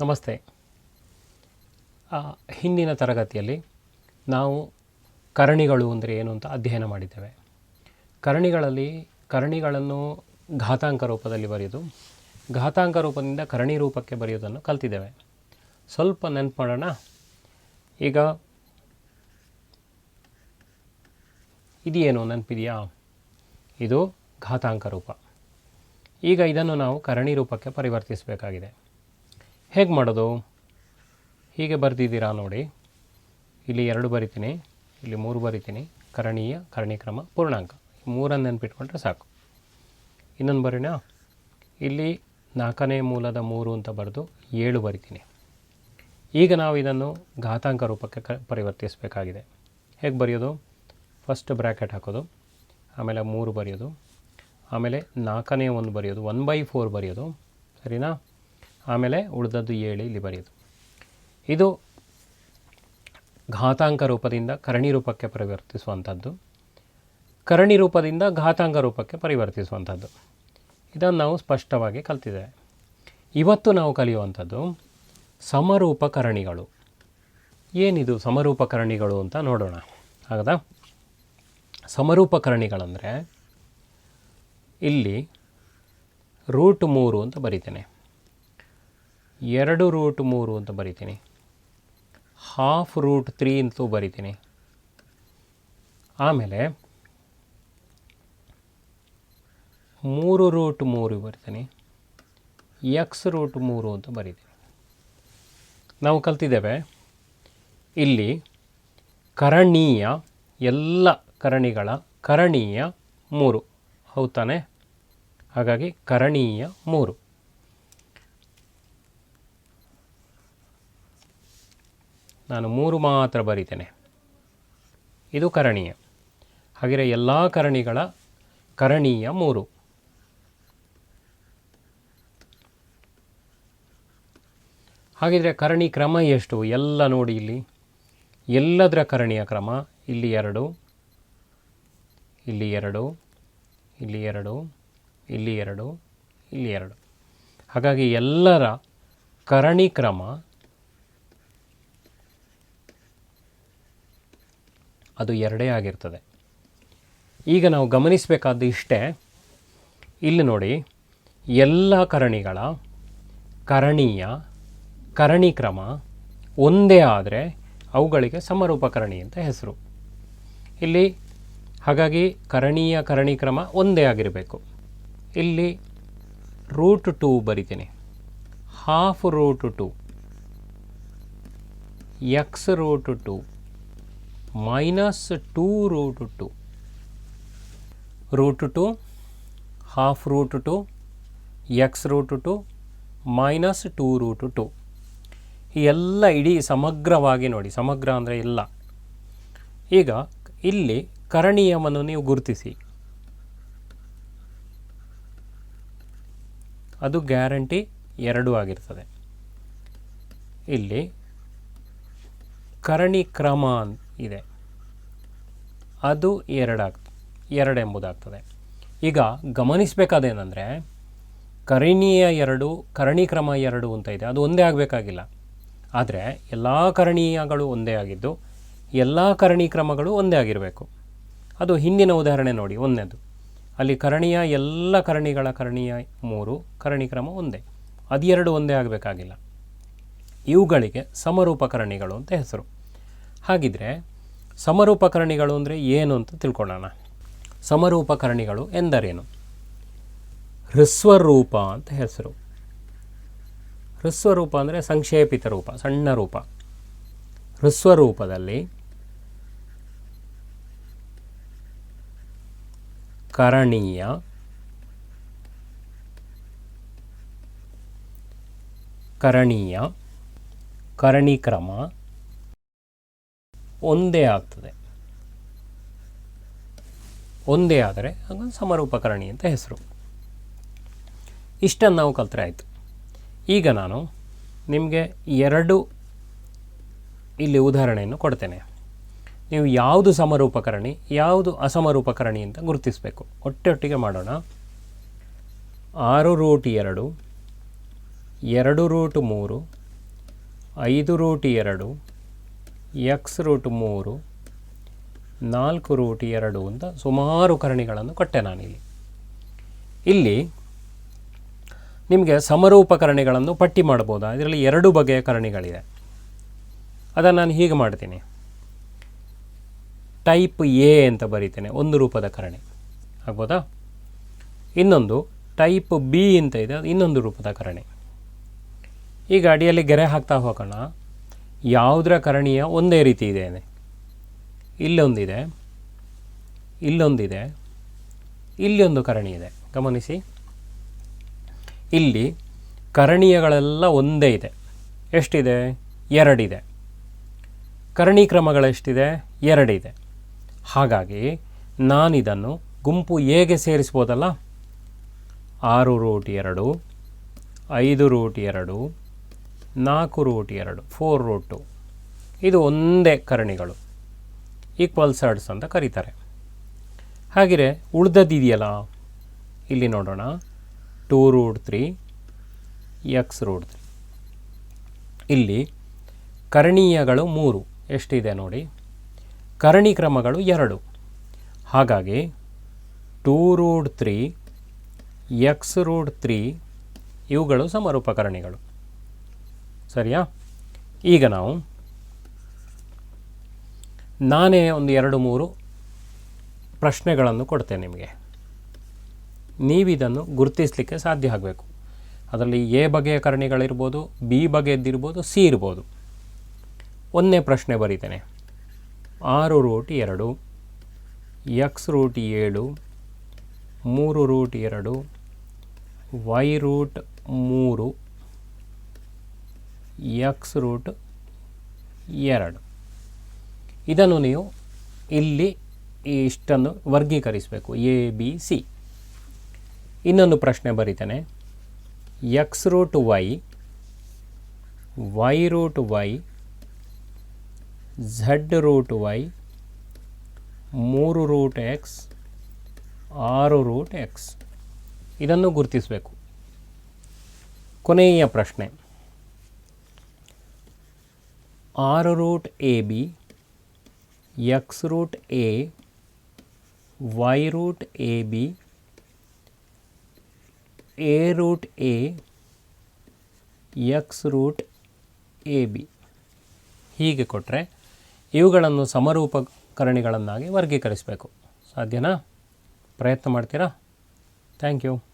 ನಮಸ್ತೆ. ಹಿಂದಿನ ತರಗತಿಯಲ್ಲಿ ನಾವು ಕರಣಿಗಳು ಅಂದರೆ ಏನು ಅಂತ ಅಧ್ಯಯನ ಮಾಡಿದ್ದೇವೆ. ಕರಣಿಗಳಲ್ಲಿ ಕರಣಿಗಳನ್ನು ಘಾತಾಂಕ ರೂಪದಲ್ಲಿ ಬರೆಯೋದು ಘಾತಾಂಕ ರೂಪದಿಂದ ಕರಣಿ ರೂಪಕ್ಕೆ ಬರೆಯೋದನ್ನು ಕಲ್ತಿದ್ದೇವೆ. ಸ್ವಲ್ಪ ನೆನಪು ಈಗ ಇದೇನು ನೆನಪಿದೆಯಾ? ಇದು ಘಾತಾಂಕ ರೂಪ. ಈಗ ಇದನ್ನು ನಾವು ಕರಣಿ ರೂಪಕ್ಕೆ ಪರಿವರ್ತಿಸಬೇಕಾಗಿದೆ. ಹೇಗೆ ಮಾಡೋದು? ಹೀಗೆ ಬರೆದಿದ್ದೀರಾ ನೋಡಿ. ಇಲ್ಲಿ ಎರಡು ಬರಿತೀನಿ. ಇಲ್ಲಿ ಮೂರು ಬರಿತೀನಿ. ಕರಣೀಯ, ಕರ್ಣಿಕ್ರಮ, ಪೂರ್ಣಾಂಕ. ಮೂರನ್ನು ನೆನ್ಪಿಟ್ಕೊಂಡ್ರೆ ಸಾಕು. ಇನ್ನೊಂದು ಬರೀನಾ? ಇಲ್ಲಿ ನಾಲ್ಕನೇ ಮೂಲದ ಮೂರು ಅಂತ ಬರೆದು ಏಳು ಬರಿತೀನಿ. ಈಗ ನಾವು ಇದನ್ನು ಘಾತಾಂಕ ರೂಪಕ್ಕೆ ಕ, ಪರಿವರ್ತಿಸಬೇಕಾಗಿದೆ. ಹೇಗೆ ಬರೆಯೋದು? ಫಸ್ಟ್ ಬ್ರ್ಯಾಕೆಟ್ ಹಾಕೋದು. ಆಮೇಲೆ ಮೂರು ಬರೆಯೋದು. ಆಮೇಲೆ ನಾಲ್ಕನೇ ಒಂದು ಬರೆಯೋದು. ಒನ್ ಬೈ ಫೋರ್ ಬರೆಯೋದು. ಸರಿನಾ? ಆಮೇಲೆ ಉಳಿದದ್ದು ಏಳು ಇಲ್ಲಿ ಬರೆಯೋದು. ಇದು ಘಾತಾಂಕ ರೂಪದಿಂದ ಕರಣಿ ರೂಪಕ್ಕೆ ಪರಿವರ್ತಿಸುವಂಥದ್ದು. ಕರಣಿ ರೂಪದಿಂದ ಘಾತಾಂಕ ರೂಪಕ್ಕೆ ಪರಿವರ್ತಿಸುವಂಥದ್ದು. ಇದನ್ನು ನಾವು ಸ್ಪಷ್ಟವಾಗಿ ಕಲ್ತಿದ್ದೇವೆ. ಇವತ್ತು ನಾವು ಕಲಿಯುವಂಥದ್ದು ಸಮರೂಪ ಕರಣಿಗಳು. ಏನಿದು ಸಮರೂಪ ಕರಣಿಗಳು ಅಂತ ನೋಡೋಣ. ಆಗದಾ ಸಮರೂಪ ಕರಣಿಗಳಂದರೆ ಇಲ್ಲಿ ರೂಟ್ ಮೂರು ಅಂತ ಬರಿತೇನೆ. ಎರಡು ರೂಟ್ ಮೂರು ಅಂತ ಬರಿತೀನಿ. ಹಾಫ್ ರೂಟ್ ತ್ರೀ ಅಂತೂ ಬರಿತೀನಿ. ಆಮೇಲೆ ಮೂರು ರೂಟ್ ಮೂರು ಬರಿತೀನಿ. ಎಕ್ಸ್ ರೂಟ್ ಮೂರು ಅಂತ ಬರಿತೀನಿ. ನಾವು ಕಲ್ತಿದ್ದೇವೆ, ಇಲ್ಲಿ ಕರಣೀಯ ಎಲ್ಲ ಕರಣಿಗಳ ಕರಣೀಯ ಮೂರು. ಹೌದಾನೆ ಹಾಗಾಗಿ ಕರಣೀಯ ಮೂರು. ನಾನು ಮೂರು ಮಾತ್ರ ಬರಿತೇನೆ. ಇದು ಕರಣೀಯ. ಹಾಗೆಯೇ ಎಲ್ಲ ಕರಣಿಗಳ ಕರಣೀಯ ಮೂರು. ಹಾಗಿದ್ರೆ ಕರಣಿ ಕ್ರಮ ಎಷ್ಟು? ಎಲ್ಲ ನೋಡಿ ಇಲ್ಲಿ. ಎಲ್ಲದರ ಕರಣೀಯ ಕ್ರಮ? ಇಲ್ಲಿ ಎರಡು. ಇಲ್ಲಿ ಎರಡು. ಇಲ್ಲಿ ಎರಡು. ಇಲ್ಲಿ ಎರಡು. ಇಲ್ಲಿ ಎರಡು. ಹಾಗಾಗಿ ಎಲ್ಲರ ಕರಣಿ ಕ್ರಮ ಅದು ಎರಡೇ ಆಗಿರ್ತದೆ. ಈಗ ನಾವು ಗಮನಿಸಬೇಕಾದ್ದು ಇಷ್ಟೇ, ಇಲ್ಲಿ ನೋಡಿ, ಎಲ್ಲ ಕರಣಿಗಳ ಕರಣೀಯ ಕರಣಿ ಕ್ರಮ ಒಂದೇ ಆದರೆ ಅವುಗಳಿಗೆ ಸಮರೂಪಕರಣಿ ಅಂತ ಹೆಸರು. ಇಲ್ಲಿ ಹಾಗಾಗಿ ಕರಣೀಯ ಕರಣಿ ಕ್ರಮ ಒಂದೇ ಆಗಿರಬೇಕು. ಇಲ್ಲಿ ರೂಟ್ ಟೂ ಬರಿತೀನಿ. Half root two, X root two minus two root two root two half root two X root two minus two root two ಈ ಎಲ್ಲ ಇಡೀ ಸಮಗ್ರವಾಗಿ ನೋಡಿ, ಸಮಗ್ರ ಅಂದರೆ ಎಲ್ಲ. ಈಗ ಇಲ್ಲಿ ಕರಣೀಯವನ್ನು ನೀವು ಗುರುತಿಸಿ. ಅದು ಗ್ಯಾರಂಟಿ ಎರಡು ಆಗಿರ್ತದೆ. ಇಲ್ಲಿ ಕರಣಿ ಕ್ರಮ ಇದೆ. ಅದು ಎರಡಾಗ್ತದೆ ಎರಡೆಂಬುದಾಗ್ತದೆ. ಈಗ ಗಮನಿಸಬೇಕಾದೇನೆಂದರೆ, ಕರಣೀಯ ಎರಡು, ಕರಣಿ ಕ್ರಮ ಎರಡು ಅಂತ ಇದೆ. ಅದು ಒಂದೇ ಆಗಬೇಕಾಗಿಲ್ಲ. ಆದರೆ ಎಲ್ಲ ಕರಣೀಯಗಳು ಒಂದೇ ಆಗಿದ್ದು, ಎಲ್ಲ ಕರಣಿ ಕ್ರಮಗಳು ಒಂದೇ ಆಗಿರಬೇಕು. ಅದು ಹಿಂದಿನ ಉದಾಹರಣೆ ನೋಡಿ ಒಂದನೇದು ಅಲ್ಲಿ ಕರಣೀಯ ಎಲ್ಲ ಕರಣಿಗಳ ಕರಣೀಯ ಮೂರು, ಕರಣಿ ಕ್ರಮ ಒಂದೇ. ಅದೆರಡು ಎರಡು ಒಂದೇ ಆಗಬೇಕಾಗಿಲ್ಲ. ಇವುಗಳಿಗೆ ಸಮರೂಪಕರಣಿಗಳು ಅಂತ ಹೆಸರು. ಹಾಗಿದ್ರೆ ಸಮರೂಪಕರಣಿಗಳು ಅಂದರೆ ಏನು ಅಂತ ತಿಳ್ಕೊಳ್ಳೋಣ. ಸಮರೂಪಕರಣಿಗಳು ಎಂದರೇನು? ಹೃಸ್ವರೂಪ ಅಂತ ಹೆಸರು. ಹೃಸ್ವರೂಪ ಅಂದರೆ ಸಂಕ್ಷೇಪಿತ ರೂಪ, ಸಣ್ಣ ರೂಪ. ಹೃಸ್ವರೂಪದಲ್ಲಿ ಕರಣೀಯ ಕರಣೀಯ ಕರಣಿಕ್ರಮ ಒಂದೇ ಆಗ್ತದೆ. ಒಂದೇ ಆದರೆ ಹಾಗೊಂದು ಸಮರೂಪಕರಣಿ ಅಂತ ಹೆಸರು. ಇಷ್ಟನ್ನು ನಾವು ಕಲ್ತರೆ ಆಯಿತು. ಈಗ ನಾನು ನಿಮಗೆ ಎರಡು ಇಲ್ಲಿ ಉದಾಹರಣೆಯನ್ನು ಕೊಡ್ತೇನೆ. ನೀವು ಯಾವುದು ಸಮರೂಪಕರಣಿ, ಯಾವುದು ಅಸಮರೂಪಕರಣಿ ಅಂತ ಗುರುತಿಸಬೇಕು. ಒಟ್ಟೊಟ್ಟಿಗೆ ಮಾಡೋಣ. ಆರು ರೂಟ್ ಎರಡು ಎರಡು ರೂಟ್ ಮೂರು, ಐದು ರೂಟ್ ಎರಡು ಎಕ್ಸ್ ರೂಟ್ ಮೂರು, ನಾಲ್ಕು ರೂಟ್ ಎರಡು ಅಂತ ಸುಮಾರು ಕರಣಿಗಳನ್ನು ಕೊಟ್ಟೆ ನಾನಿಲ್ಲಿ. ಇಲ್ಲಿ ನಿಮಗೆ ಸಮರೂಪಕರಣಿಗಳನ್ನು ಪಟ್ಟಿ ಮಾಡ್ಬೋದಾ? ಇದರಲ್ಲಿ ಎರಡು ಬಗೆಯ ಕರಣಿಗಳಿದೆ. ಅದನ್ನು ನಾನು ಹೀಗೆ ಮಾಡ್ತೀನಿ. ಟೈಪ್ ಎ ಅಂತ ಬರೀತೇನೆ, ಒಂದು ರೂಪದ ಕರಣಿ. ಆಗ್ಬೋದಾ? ಇನ್ನೊಂದು ಟೈಪ್ ಬಿ ಅಂತ ಇದೆ, ಅದು ಇನ್ನೊಂದು ರೂಪದ ಕರಣಿ. ಈಗ ಅಡಿಯಲ್ಲಿ ಗೆರೆ ಹಾಕ್ತಾ ಹೋಗೋಣ. ಯಾವುದರ ಕರಣೀಯ ಒಂದೇ ರೀತಿ ಇದೆ ಇಲ್ಲೊಂದಿದೆ. ಇಲ್ಲೊಂದಿದೆ. ಇಲ್ಲೊಂದು ಕರಣಿ ಇದೆ. ಗಮನಿಸಿ. ಇಲ್ಲಿ ಕರಣೀಯಗಳೆಲ್ಲ ಒಂದೇ ಇದೆ. ಎಷ್ಟಿದೆ? ಎರಡಿದೆ. ಕರಣಿ ಕ್ರಮಗಳೆಷ್ಟಿದೆ? ಎರಡಿದೆ. ಹಾಗಾಗಿ ನಾನಿದನ್ನು ಗುಂಪು ಹೇಗೆ ಸೇರಿಸ್ಬೋದಲ್ಲ? ಆರು ರೂಟ್ ಎರಡು, ಐದು ರೂಟ್ ಎರಡು ನಾಲ್ಕು ರೂಟ್ ಎರಡು ಫೋರ್ ರೂಟ್ ಟು ಇದು ಒಂದೇ ಕರಣಿಗಳು ಈಕ್ವಲ್ ಸರ್ಡ್ಸ್ ಅಂತ ಕರೀತಾರೆ. ಹಾಗೆಯೇ ಉಳ್ದದ್ದಿದೆಯಲ್ಲ ಇಲ್ಲಿ ನೋಡೋಣ. Two root three X root three ಇಲ್ಲಿ ಕರ್ಣೀಯಗಳು ಮೂರು, ಎಷ್ಟಿದೆ ನೋಡಿ? ಕರಣಿ ಕ್ರಮಗಳು ಎರಡು. ಹಾಗಾಗಿ two root three X root three ಇವುಗಳು ಸಮರೂಪಕರಣಿಗಳು ಸರಿಯಾ? ಈಗ ನಾವು ನಾನೇ ಒಂದು ಎರಡು ಮೂರು ಪ್ರಶ್ನೆಗಳನ್ನು ಕೊಡ್ತೇನೆ ನಿಮಗೆ. ನೀವಿದನ್ನು ಗುರುತಿಸಲಿಕ್ಕೆ ಸಾಧ್ಯ ಆಗಬೇಕು. ಅದರಲ್ಲಿ ಎ ಬಗೆಯ ಕರ್ಣಿಗಳಿರ್ಬೋದು, ಬಿ ಬಗೆಯದ್ದಿರ್ಬೋದು, ಸಿ ಇರ್ಬೋದು. ಒಂದನೇ ಪ್ರಶ್ನೆ ಬರೀತೇನೆ. ಆರು ರೂಟ್ ಎರಡು, ಎಕ್ಸ್ ರೂಟ್ ಏಳು, ಮೂರು ರೂಟ್ ಎರಡು, ವೈ ರೂಟ್ ಮೂರು ಎಕ್ಸ್ ರೂಟ್ ಎರಡು. ಇದನ್ನು ನೀವು ಇಲ್ಲಿ ಇಷ್ಟನ್ನು ವರ್ಗೀಕರಿಸಬೇಕು. ಎ ಬಿ ಸಿ ಇನ್ನೊಂದು ಪ್ರಶ್ನೆ ಬರೀತೇನೆ. X root Y Y root Y Z root Y ಮೂರು ರೂಟ್ ಎಕ್ಸ್ ಆರು ರೂಟ್ ಎಕ್ಸ್ ಇದನ್ನು ಗುರುತಿಸಬೇಕು. ಕೊನೆಯ ಪ್ರಶ್ನೆ. ಆರು root A B X root A Y root A B A root A X root A B ಹೀಗೆ ಕೊಟ್ಟರೆ ಇವುಗಳನ್ನು ಸಮರೂಪಕರಣಿಗಳನ್ನಾಗಿ ವರ್ಗೀಕರಿಸಬೇಕು. ಸಾಧ್ಯನಾ? ಪ್ರಯತ್ನ ಮಾಡ್ತೀರಾ? Thank you